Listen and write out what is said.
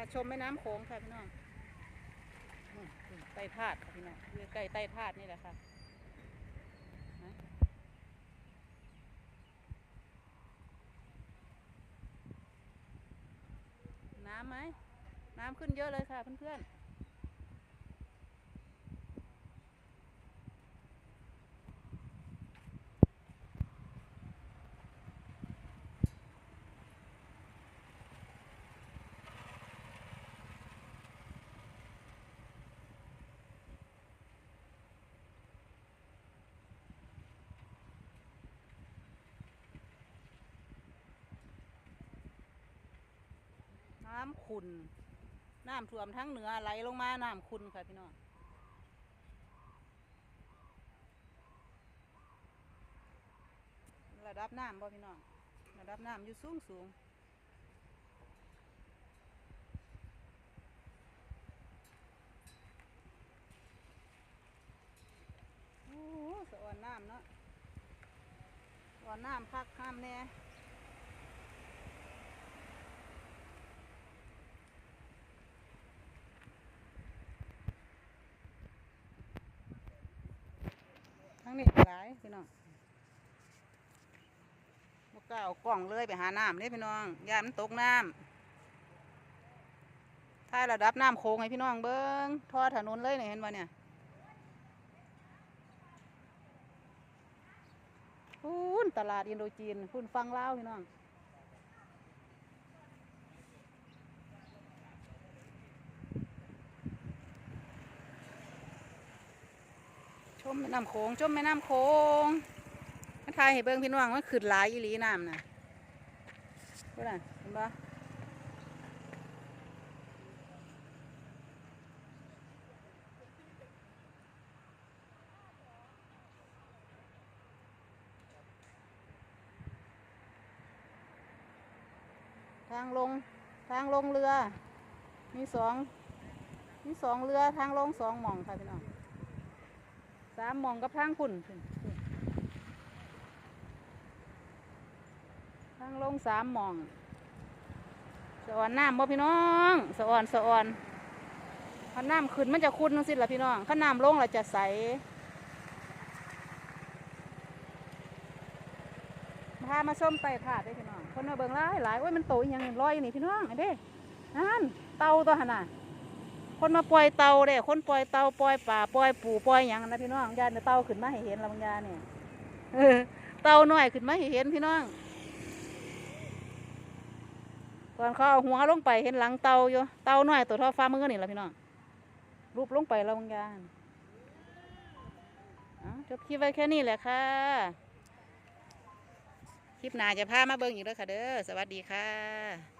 าชมแม่น้ำโขงค่ะพี่น้องใต้ธาตุค่ะพี่น้องอยู่ใกล้ใต้ธาตุนี่แหละค่ะนะน้ำไหมน้ำขึ้นเยอะเลยค่ะเพื่อนๆำขุนน้ำท่วมทั้งเหนือไหลลงมาน้ำขุนค่ะพี่น้องระดับน้ำบ่พี่น้องระดับน้ำอยู่สูงสูงโอ้สะอ่อนน้ำเนาะสะอ่อนน้ำพักห้ามแน่ นี่หลายพี่น้องบกล้าเอากล่องเลยไปหาน้ำเลยพี่น้องยามันตกน้ำถ้าระดับน้ำโค้งให้พี่น้องเบิ้งทอดถนนเลยเนี่ยเห็นบ่เนี่ยพูนตลาดอินโดจีนพูนฟังเล่าพี่น้อง มแม่น้ำโขงชมแม่น้ำโขงมาทายให้เบิ่งพี่น้องมันขึ้นหลายอีหลีน้ำนะเพื่อนนะเห็นปะทางลงทางลงเรือ มีสองมีสองเรือทางลงสองหม่องค่ะพี่น้อง สามมองกับทางคุณทางลงสามมอง สะอ่อนน้ำบ่พี่น้อง สะอ่อนสะอ่อนถ้าน้ำขึ้นมันจะคุ้นจังสิล่ะพี่น้องถ้าน้ำลงเราจะใสพามาส้มไปผาดได้พี่น้อง คนมาเบิ่งหลายหลายโอ้ยมันโตอีหยังลอยอยู่นี่พี่น้องไอ้เด้นั่นเต่าตัวหนน่ะ คนมาปล่อยเตาเด้คนปล่อยเตาปล่อยป่าปล่อยปูปล่อยหยังนะพี่น้องยานเตาขึ้นมาให้เห็นละบางยาเนี่ยเตาหน่อยขึ้นมาให้เห็นพี่น้องตอนเขาเอาหัวลงไปเห็นหลังเตาอยู่เตาหน่อยตัวท่าฟ้ามือนี่ละพี่น้องรูปลงไปละบางยาเอาจบคลิปไว้แค่นี้แหละค่ะ คลิปหน้าจะพามาเบิ่งอีกแล้วค่ะเด้อ สวัสดีค่ะ